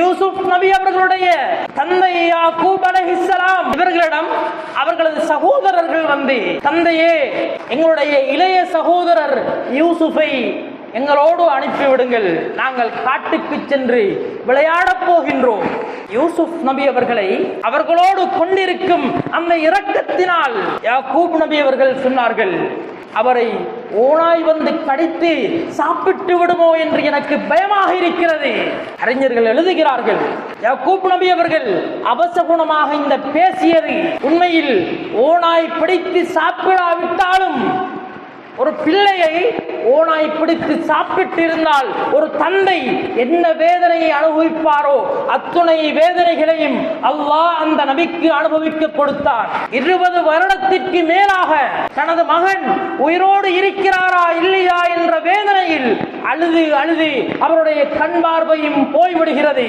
யூசுப் நபி அவர்களுடைய தந்தை யாக்கூப் அலைஹிஸ்ஸலாம் இவர்களிடம் அவர்களது சகோதரர்கள் வந்து தந்தையே எங்களுடைய இளைய சகோதரர் யூசுஃபை எங்களோடு அனுப்பிவிடுங்கள். நாங்கள் காட்டுக்கு சென்று விளையாடப் போகின்றோம். யூசுப் நபி அவர்களை அவர்களோடு கொண்டிருக்கும் அந்த இரக்கத்தினால் யாக்கூப் நபி அவர்கள் சொன்னார்கள் அவரை ஓனாய் வந்து கடித்து சாப்பிட்டு விடுமோ என்று எனக்கு பயமாக இருக்கிறது. அறிஞர்கள் எழுதுகிறார்கள் யாக்கூப் நபி அவர்கள் அவசகுணமாக இந்த பேசியது. உண்மையில் ஓனாய் பிடித்து சாப்பிடாவிட்டாலும் ஓனாய் பிடித்து சாப்பிட்டு இருந்தால் ஒரு தந்தை என்ன வேதனையை அனுபவிப்பாரோ அத்துணை வேதனைகளையும் அல்லாஹ் அந்த நபிக்கு அனுபவிக்க கொடுத்தார் இருபது வருடத்திற்கு மேலாக தனது மகன் உயிரோடு இருக்கிறாரா இல்லையா என்ற வேதனையில் அழுது அழுது அவருடைய கண் பார்வையும் போய்விடுகிறது.